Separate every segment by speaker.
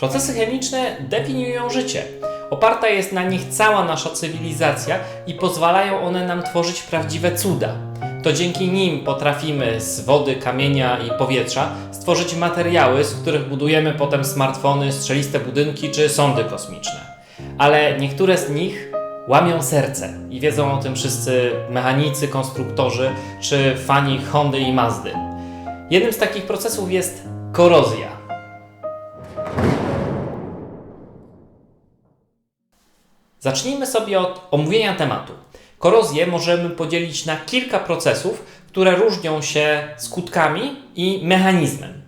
Speaker 1: Procesy chemiczne definiują życie. Oparta jest na nich cała nasza cywilizacja i pozwalają one nam tworzyć prawdziwe cuda. To dzięki nim potrafimy z wody, kamienia i powietrza stworzyć materiały, z których budujemy potem smartfony, strzeliste budynki czy sondy kosmiczne. Ale niektóre z nich łamią serce i wiedzą o tym wszyscy mechanicy, konstruktorzy czy fani Hondy i Mazdy. Jednym z takich procesów jest korozja. Zacznijmy sobie od omówienia tematu. Korozję możemy podzielić na kilka procesów, które różnią się skutkami i mechanizmem.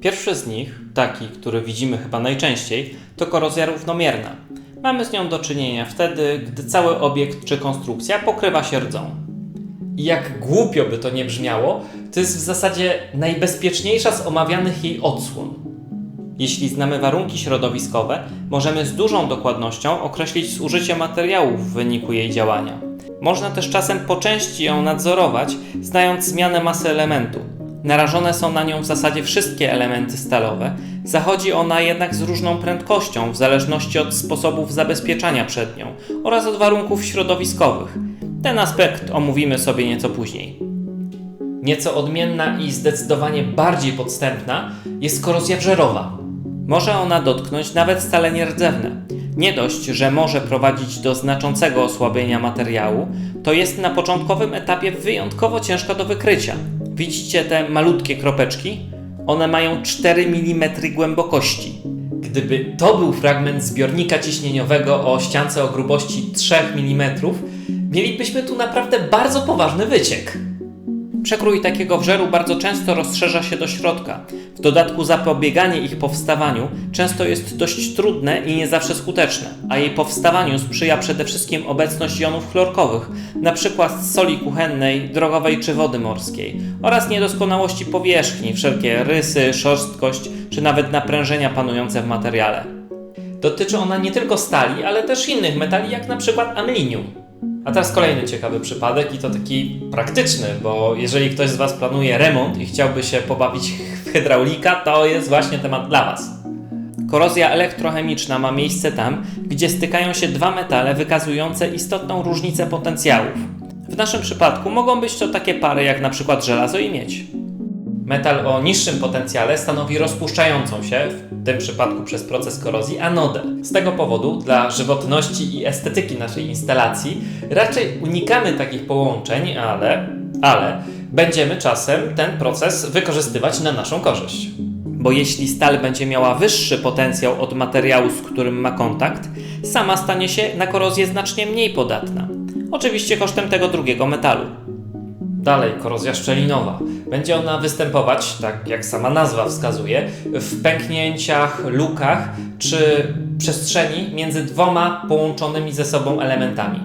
Speaker 1: Pierwszy z nich, taki, który widzimy chyba najczęściej, to korozja równomierna. Mamy z nią do czynienia wtedy, gdy cały obiekt czy konstrukcja pokrywa się rdzą. I jak głupio by to nie brzmiało, to jest w zasadzie najbezpieczniejsza z omawianych jej odsłon. Jeśli znamy warunki środowiskowe, możemy z dużą dokładnością określić zużycie materiałów w wyniku jej działania. Można też czasem po części ją nadzorować, znając zmianę masy elementu. Narażone są na nią w zasadzie wszystkie elementy stalowe, zachodzi ona jednak z różną prędkością w zależności od sposobów zabezpieczania przed nią oraz od warunków środowiskowych. Ten aspekt omówimy sobie nieco później. Nieco odmienna i zdecydowanie bardziej podstępna jest korozja wżerowa. Może ona dotknąć nawet scalenie rdzewne. Nie dość, że może prowadzić do znaczącego osłabienia materiału, to jest na początkowym etapie wyjątkowo ciężka do wykrycia. Widzicie te malutkie kropeczki? One mają 4 mm głębokości. Gdyby to był fragment zbiornika ciśnieniowego o ściance o grubości 3 mm, mielibyśmy tu naprawdę bardzo poważny wyciek. Przekrój takiego wżeru bardzo często rozszerza się do środka. W dodatku zapobieganie ich powstawaniu często jest dość trudne i nie zawsze skuteczne, a jej powstawaniu sprzyja przede wszystkim obecność jonów chlorkowych, np. soli kuchennej, drogowej czy wody morskiej, oraz niedoskonałości powierzchni, wszelkie rysy, szorstkość czy nawet naprężenia panujące w materiale. Dotyczy ona nie tylko stali, ale też innych metali, jak np. amelinium. A teraz kolejny ciekawy przypadek i to taki praktyczny, bo jeżeli ktoś z Was planuje remont i chciałby się pobawić w hydraulika, to jest właśnie temat dla Was. Korozja elektrochemiczna ma miejsce tam, gdzie stykają się dwa metale wykazujące istotną różnicę potencjałów. W naszym przypadku mogą być to takie pary jak na przykład żelazo i miedź. Metal o niższym potencjale stanowi rozpuszczającą się, w tym przypadku przez proces korozji, anodę. Z tego powodu, dla żywotności i estetyki naszej instalacji, raczej unikamy takich połączeń, ale, ale będziemy czasem ten proces wykorzystywać na naszą korzyść. Bo jeśli stal będzie miała wyższy potencjał od materiału, z którym ma kontakt, sama stanie się na korozję znacznie mniej podatna. Oczywiście kosztem tego drugiego metalu. Dalej, korozja szczelinowa. Będzie ona występować, tak jak sama nazwa wskazuje, w pęknięciach, lukach czy przestrzeni między dwoma połączonymi ze sobą elementami.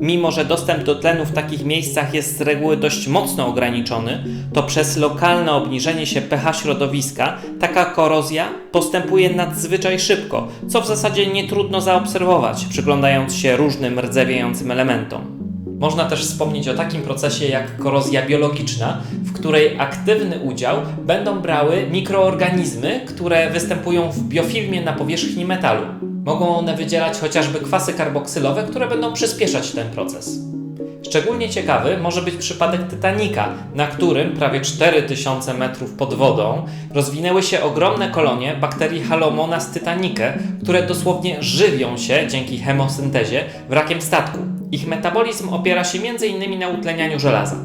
Speaker 1: Mimo, że dostęp do tlenu w takich miejscach jest z reguły dość mocno ograniczony, to przez lokalne obniżenie się pH środowiska taka korozja postępuje nadzwyczaj szybko, co w zasadzie nie trudno zaobserwować, przyglądając się różnym rdzewiejącym elementom. Można też wspomnieć o takim procesie jak korozja biologiczna, w której aktywny udział będą brały mikroorganizmy, które występują w biofilmie na powierzchni metalu. Mogą one wydzielać chociażby kwasy karboksylowe, które będą przyspieszać ten proces. Szczególnie ciekawy może być przypadek Titanica, na którym prawie 4000 metrów pod wodą rozwinęły się ogromne kolonie bakterii Halomonas titanicae, które dosłownie żywią się dzięki chemosyntezie wrakiem statku. Ich metabolizm opiera się m.in. na utlenianiu żelaza.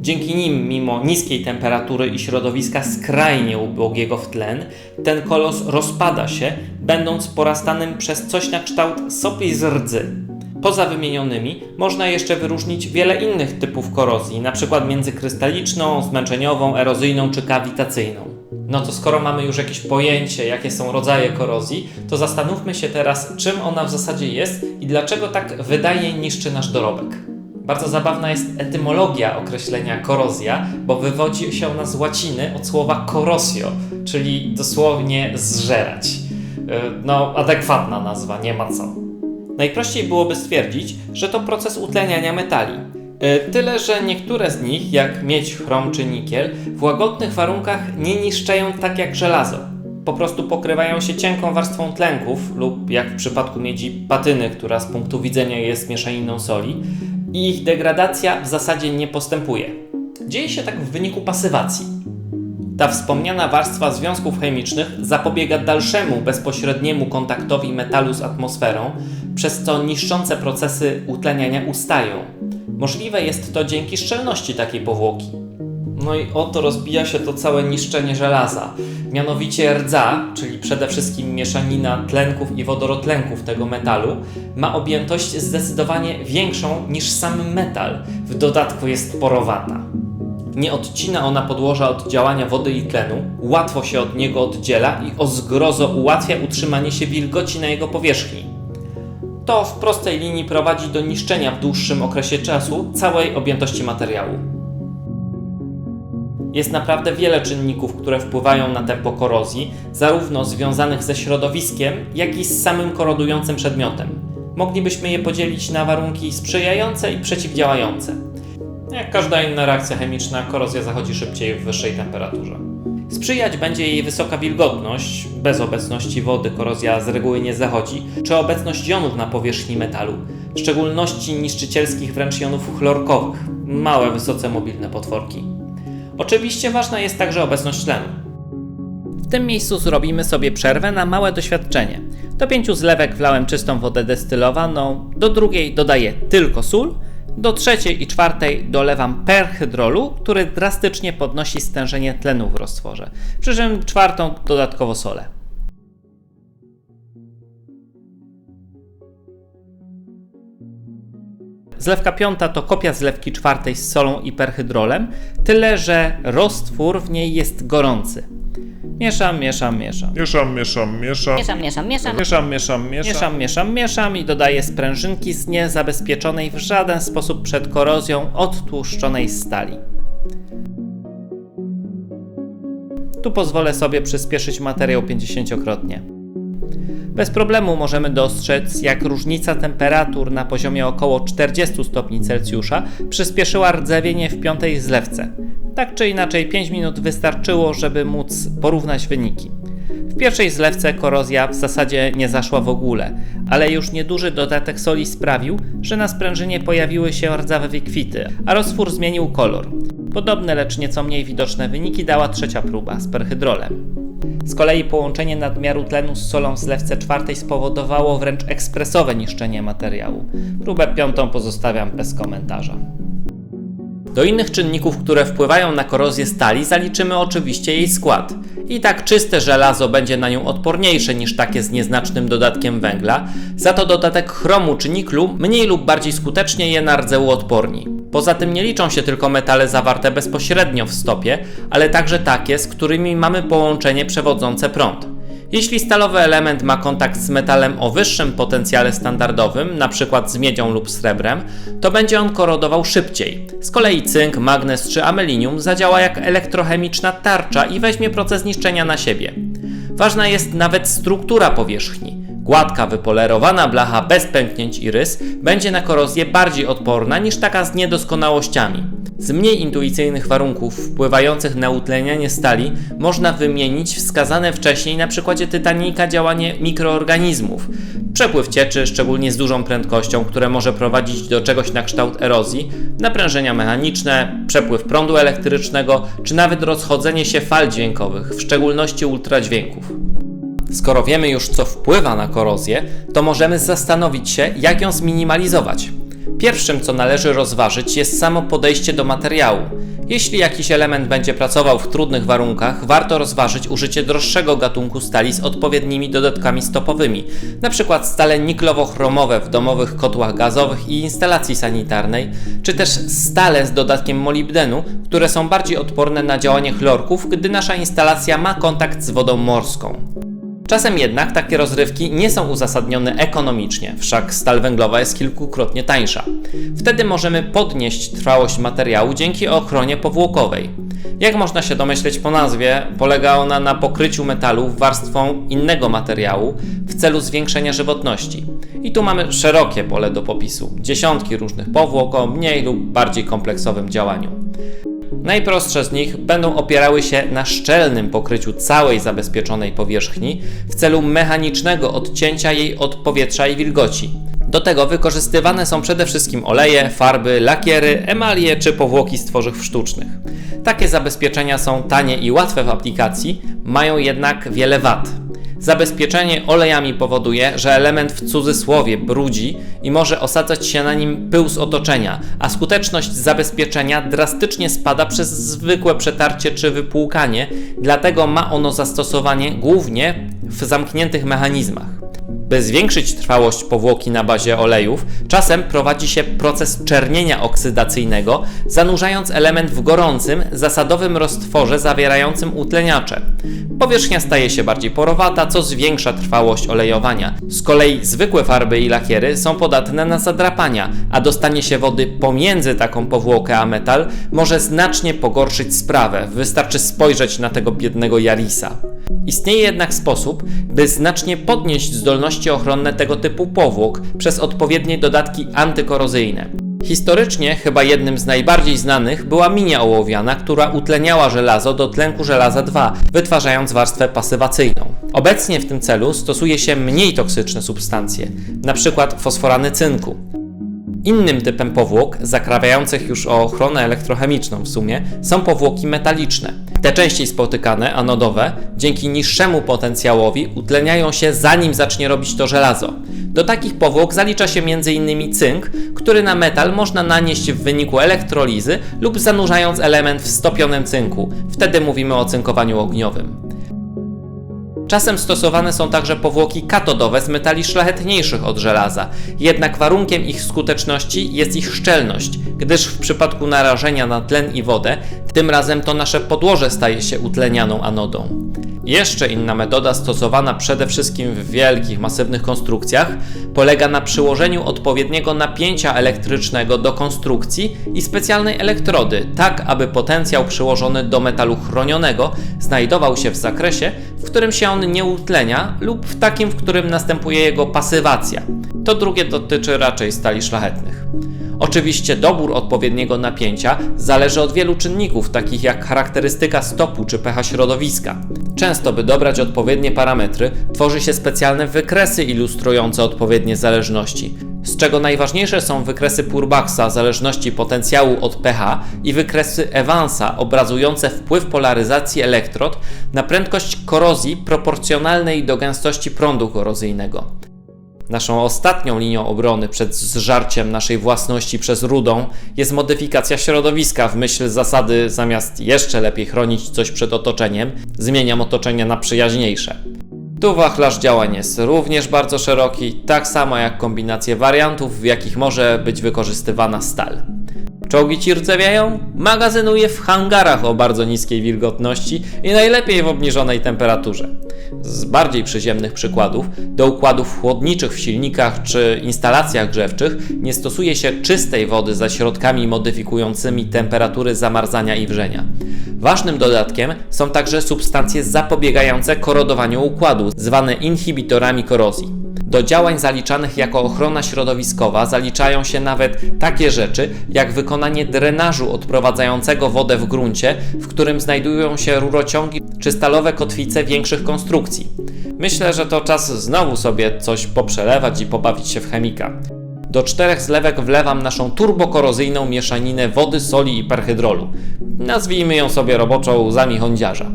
Speaker 1: Dzięki nim, mimo niskiej temperatury i środowiska skrajnie ubogiego w tlen, ten kolos rozpada się, będąc porastanym przez coś na kształt sopli z rdzy. Poza wymienionymi można jeszcze wyróżnić wiele innych typów korozji, np. międzykrystaliczną, zmęczeniową, erozyjną czy kawitacyjną. No to skoro mamy już jakieś pojęcie, jakie są rodzaje korozji, to zastanówmy się teraz, czym ona w zasadzie jest i dlaczego tak wydaje niszczy nasz dorobek. Bardzo zabawna jest etymologia określenia korozja, bo wywodzi się ona z łaciny od słowa corrosio, czyli dosłownie zżerać. No, adekwatna nazwa, nie ma co. Najprościej byłoby stwierdzić, że to proces utleniania metali. Tyle, że niektóre z nich, jak miedź, chrom czy nikiel, w łagodnych warunkach nie niszczeją tak jak żelazo. po prostu pokrywają się cienką warstwą tlenków lub jak w przypadku miedzi patyny, która z punktu widzenia jest mieszaniną soli i ich degradacja w zasadzie nie postępuje. Dzieje się tak w wyniku pasywacji. Ta wspomniana warstwa związków chemicznych zapobiega dalszemu bezpośredniemu kontaktowi metalu z atmosferą, przez co niszczące procesy utleniania ustają. Możliwe jest to dzięki szczelności takiej powłoki. No i oto rozbija się to całe niszczenie żelaza. Mianowicie rdza, czyli przede wszystkim mieszanina tlenków i wodorotlenków tego metalu, ma objętość zdecydowanie większą niż sam metal. W dodatku jest porowata. Nie odcina ona podłoża od działania wody i tlenu, łatwo się od niego oddziela i o zgrozo ułatwia utrzymanie się wilgoci na jego powierzchni. To w prostej linii prowadzi do niszczenia w dłuższym okresie czasu całej objętości materiału. Jest naprawdę wiele czynników, które wpływają na tempo korozji, zarówno związanych ze środowiskiem, jak i z samym korodującym przedmiotem. Moglibyśmy je podzielić na warunki sprzyjające i przeciwdziałające. Jak każda inna reakcja chemiczna, korozja zachodzi szybciej w wyższej temperaturze. Sprzyjać będzie jej wysoka wilgotność, bez obecności wody korozja z reguły nie zachodzi, czy obecność jonów na powierzchni metalu, w szczególności niszczycielskich wręcz jonów chlorkowych, małe, wysoce mobilne potworki. Oczywiście ważna jest także obecność tlenu. W tym miejscu zrobimy sobie przerwę na małe doświadczenie. Do pięciu zlewek wlałem czystą wodę destylowaną, do drugiej dodaję tylko sól, do trzeciej i czwartej dolewam perhydrolu, który drastycznie podnosi stężenie tlenu w roztworze, przy czym czwartą dodatkowo solę. Zlewka piąta to kopia zlewki czwartej z solą i perhydrolem, tyle że roztwór w niej jest gorący. Mieszam, mieszam, mieszam.
Speaker 2: Mieszam, mieszam, mieszam.
Speaker 3: Mieszam, mieszam, mieszam.
Speaker 2: Mieszam, mieszam, mieszam.
Speaker 1: Mieszam, mieszam, mieszam i dodaję sprężynki z niezabezpieczonej w żaden sposób przed korozją odtłuszczonej stali. Tu pozwolę sobie przyspieszyć materiał 50-krotnie. Bez problemu możemy dostrzec, jak różnica temperatur na poziomie około 40 stopni Celsjusza przyspieszyła rdzewienie w piątej zlewce. Tak czy inaczej 5 minut wystarczyło, żeby móc porównać wyniki. W pierwszej zlewce korozja w zasadzie nie zaszła w ogóle, ale już nieduży dodatek soli sprawił, że na sprężynie pojawiły się rdzawe wykwity, a roztwór zmienił kolor. Podobne, lecz nieco mniej widoczne wyniki dała trzecia próba z perhydrolem. Z kolei połączenie nadmiaru tlenu z solą w zlewce czwartej spowodowało wręcz ekspresowe niszczenie materiału. Próbę piątą pozostawiam bez komentarza. Do innych czynników, które wpływają na korozję stali, zaliczymy oczywiście jej skład. I tak czyste żelazo będzie na nią odporniejsze niż takie z nieznacznym dodatkiem węgla, za to dodatek chromu czy niklu mniej lub bardziej skutecznie je na rdze uodporni. Poza tym nie liczą się tylko metale zawarte bezpośrednio w stopie, ale także takie, z którymi mamy połączenie przewodzące prąd. Jeśli stalowy element ma kontakt z metalem o wyższym potencjale standardowym, np. z miedzią lub srebrem, to będzie on korodował szybciej. Z kolei cynk, magnez czy amelinium zadziała jak elektrochemiczna tarcza i weźmie proces niszczenia na siebie. Ważna jest nawet struktura powierzchni. Gładka, wypolerowana blacha bez pęknięć i rys będzie na korozję bardziej odporna niż taka z niedoskonałościami. Z mniej intuicyjnych warunków wpływających na utlenianie stali można wymienić wskazane wcześniej na przykładzie tytanika działanie mikroorganizmów. Przepływ cieczy, szczególnie z dużą prędkością, które może prowadzić do czegoś na kształt erozji, naprężenia mechaniczne, przepływ prądu elektrycznego, czy nawet rozchodzenie się fal dźwiękowych, w szczególności ultradźwięków. Skoro wiemy już, co wpływa na korozję, to możemy zastanowić się, jak ją zminimalizować. Pierwszym, co należy rozważyć, jest samo podejście do materiału. Jeśli jakiś element będzie pracował w trudnych warunkach, warto rozważyć użycie droższego gatunku stali z odpowiednimi dodatkami stopowymi, np. stale niklowo-chromowe w domowych kotłach gazowych i instalacji sanitarnej, czy też stale z dodatkiem molibdenu, które są bardziej odporne na działanie chlorków, gdy nasza instalacja ma kontakt z wodą morską. Czasem jednak takie rozrywki nie są uzasadnione ekonomicznie, wszak stal węglowa jest kilkukrotnie tańsza. Wtedy możemy podnieść trwałość materiału dzięki ochronie powłokowej. Jak można się domyśleć po nazwie, polega ona na pokryciu metalu warstwą innego materiału w celu zwiększenia żywotności. I tu mamy szerokie pole do popisu, dziesiątki różnych powłok o mniej lub bardziej kompleksowym działaniu. Najprostsze z nich będą opierały się na szczelnym pokryciu całej zabezpieczonej powierzchni w celu mechanicznego odcięcia jej od powietrza i wilgoci. Do tego wykorzystywane są przede wszystkim oleje, farby, lakiery, emalie czy powłoki z tworzyw sztucznych. Takie zabezpieczenia są tanie i łatwe w aplikacji, mają jednak wiele wad. Zabezpieczenie olejami powoduje, że element w cudzysłowie brudzi i może osadzać się na nim pył z otoczenia, a skuteczność zabezpieczenia drastycznie spada przez zwykłe przetarcie czy wypłukanie, dlatego ma ono zastosowanie głównie w zamkniętych mechanizmach. By zwiększyć trwałość powłoki na bazie olejów, czasem prowadzi się proces czernienia oksydacyjnego, zanurzając element w gorącym, zasadowym roztworze zawierającym utleniacze. Powierzchnia staje się bardziej porowata, co zwiększa trwałość olejowania. Z kolei zwykłe farby i lakiery są podatne na zadrapania, a dostanie się wody pomiędzy taką powłokę a metal może znacznie pogorszyć sprawę. Wystarczy spojrzeć na tego biednego Jarisa. Istnieje jednak sposób, by znacznie podnieść zdolności ochronne tego typu powłok przez odpowiednie dodatki antykorozyjne. Historycznie chyba jednym z najbardziej znanych była minia ołowiana, która utleniała żelazo do tlenku żelaza 2, wytwarzając warstwę pasywacyjną. Obecnie w tym celu stosuje się mniej toksyczne substancje, np. fosforany cynku. Innym typem powłok, zakrawiających już o ochronę elektrochemiczną w sumie, są powłoki metaliczne. Te częściej spotykane, anodowe, dzięki niższemu potencjałowi utleniają się zanim zacznie robić to żelazo. Do takich powłok zalicza się m.in. cynk, który na metal można nanieść w wyniku elektrolizy lub zanurzając element w stopionym cynku. Wtedy mówimy o cynkowaniu ogniowym. Czasem stosowane są także powłoki katodowe z metali szlachetniejszych od żelaza, jednak warunkiem ich skuteczności jest ich szczelność, gdyż w przypadku narażenia na tlen i wodę, tym razem to nasze podłoże staje się utlenianą anodą. Jeszcze inna metoda stosowana przede wszystkim w wielkich, masywnych konstrukcjach polega na przyłożeniu odpowiedniego napięcia elektrycznego do konstrukcji i specjalnej elektrody, tak aby potencjał przyłożony do metalu chronionego znajdował się w zakresie, w którym się on nie utlenia lub w takim, w którym następuje jego pasywacja. To drugie dotyczy raczej stali szlachetnych. Oczywiście dobór odpowiedniego napięcia zależy od wielu czynników, takich jak charakterystyka stopu czy pH środowiska. Często, by dobrać odpowiednie parametry, tworzy się specjalne wykresy ilustrujące odpowiednie zależności, z czego najważniejsze są wykresy Purbaxa zależności potencjału od pH i wykresy Evansa obrazujące wpływ polaryzacji elektrod na prędkość korozji proporcjonalnej do gęstości prądu korozyjnego. Naszą ostatnią linią obrony przed zżarciem naszej własności przez rudą jest modyfikacja środowiska w myśl zasady zamiast jeszcze lepiej chronić coś przed otoczeniem, zmieniam otoczenie na przyjaźniejsze. Tu wachlarz działań jest również bardzo szeroki, tak samo jak kombinacje wariantów, w jakich może być wykorzystywana stal. Czołgi ci rdzewiają? Magazynuje w hangarach o bardzo niskiej wilgotności i najlepiej w obniżonej temperaturze. Z bardziej przyziemnych przykładów, do układów chłodniczych w silnikach czy instalacjach grzewczych nie stosuje się czystej wody ze środkami modyfikującymi temperatury zamarzania i wrzenia. Ważnym dodatkiem są także substancje zapobiegające korodowaniu układu, zwane inhibitorami korozji. Do działań zaliczanych jako ochrona środowiskowa zaliczają się nawet takie rzeczy jak wykonanie drenażu odprowadzającego wodę w gruncie, w którym znajdują się rurociągi czy stalowe kotwice większych konstrukcji. Myślę, że to czas znowu sobie coś poprzelewać i pobawić się w chemika. Do czterech zlewek wlewam naszą turbokorozyjną mieszaninę wody, soli i perhydrolu. Nazwijmy ją sobie roboczo łzami hondziarza.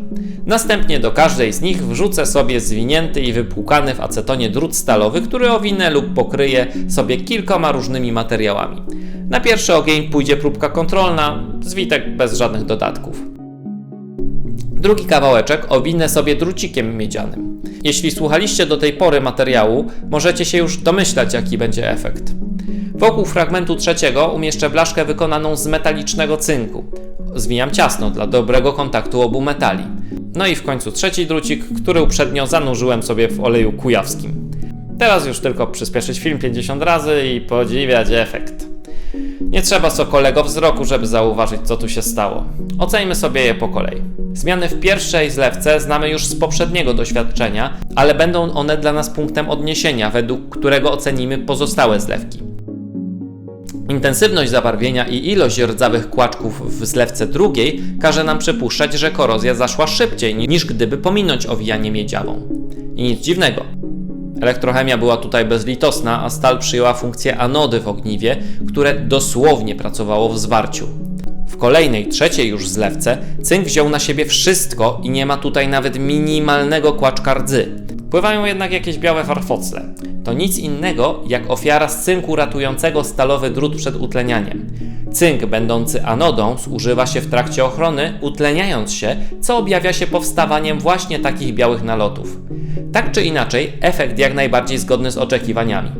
Speaker 1: Następnie do każdej z nich wrzucę sobie zwinięty i wypłukany w acetonie drut stalowy, który owinę lub pokryję sobie kilkoma różnymi materiałami. Na pierwszy ogień pójdzie próbka kontrolna, zwitek bez żadnych dodatków. Drugi kawałeczek owinę sobie drucikiem miedzianym. Jeśli słuchaliście do tej pory materiału, możecie się już domyślać, jaki będzie efekt. Wokół fragmentu trzeciego umieszczę blaszkę wykonaną z metalicznego cynku. Zwijam ciasno dla dobrego kontaktu obu metali. No i w końcu trzeci drucik, który uprzednio zanurzyłem sobie w oleju kujawskim. Teraz już tylko przyspieszyć film 50 razy i podziwiać efekt. Nie trzeba sokolego wzroku, żeby zauważyć, co tu się stało. Oceńmy sobie je po kolei. Zmiany w pierwszej zlewce znamy już z poprzedniego doświadczenia, ale będą one dla nas punktem odniesienia, według którego ocenimy pozostałe zlewki. Intensywność zabarwienia i ilość rdzawych kłaczków w zlewce drugiej każe nam przypuszczać, że korozja zaszła szybciej niż gdyby pominąć owijanie miedziawą. I nic dziwnego. Elektrochemia była tutaj bezlitosna, a stal przyjęła funkcję anody w ogniwie, które dosłownie pracowało w zwarciu. W kolejnej, trzeciej już zlewce, cynk wziął na siebie wszystko i nie ma tutaj nawet minimalnego kłaczka rdzy. Pływają jednak jakieś białe farfocle. To nic innego jak ofiara z cynku ratującego stalowy drut przed utlenianiem. Cynk, będący anodą, zużywa się w trakcie ochrony, utleniając się, co objawia się powstawaniem właśnie takich białych nalotów. Tak czy inaczej, efekt jak najbardziej zgodny z oczekiwaniami.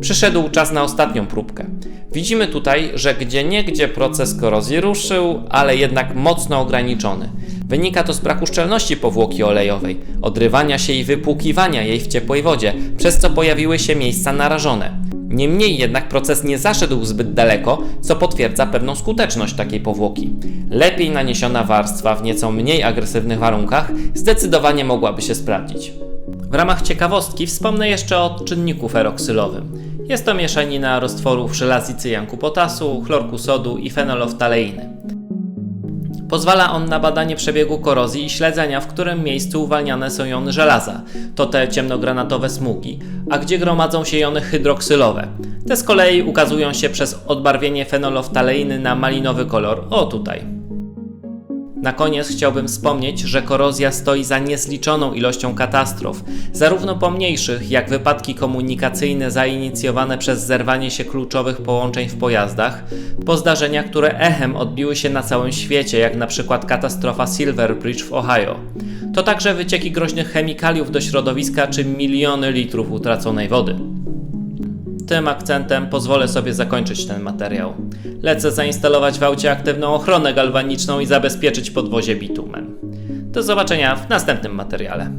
Speaker 1: Przyszedł czas na ostatnią próbkę. Widzimy tutaj, że gdzie niegdzie proces korozji ruszył, ale jednak mocno ograniczony. Wynika to z braku szczelności powłoki olejowej, odrywania się i wypłukiwania jej w ciepłej wodzie, przez co pojawiły się miejsca narażone. Niemniej jednak proces nie zaszedł zbyt daleko, co potwierdza pewną skuteczność takiej powłoki. Lepiej naniesiona warstwa w nieco mniej agresywnych warunkach zdecydowanie mogłaby się sprawdzić. W ramach ciekawostki wspomnę jeszcze o czynniku feroksylowym. Jest to mieszanina roztworów żelazy cyjanku potasu, chlorku sodu i fenoloftaleiny. Pozwala on na badanie przebiegu korozji i śledzenia, w którym miejscu uwalniane są jony żelaza, to te ciemnogranatowe smugi, a gdzie gromadzą się jony hydroksylowe. Te z kolei ukazują się przez odbarwienie fenoloftaleiny na malinowy kolor, o tutaj. Na koniec chciałbym wspomnieć, że korozja stoi za niezliczoną ilością katastrof, zarówno pomniejszych, jak wypadki komunikacyjne zainicjowane przez zerwanie się kluczowych połączeń w pojazdach, po zdarzenia, które echem odbiły się na całym świecie, jak na przykład katastrofa Silver Bridge w Ohio. To także wycieki groźnych chemikaliów do środowiska czy miliony litrów utraconej wody. Tym akcentem pozwolę sobie zakończyć ten materiał. Lecę zainstalować w aucie aktywną ochronę galwaniczną i zabezpieczyć podwozie bitumem. Do zobaczenia w następnym materiale.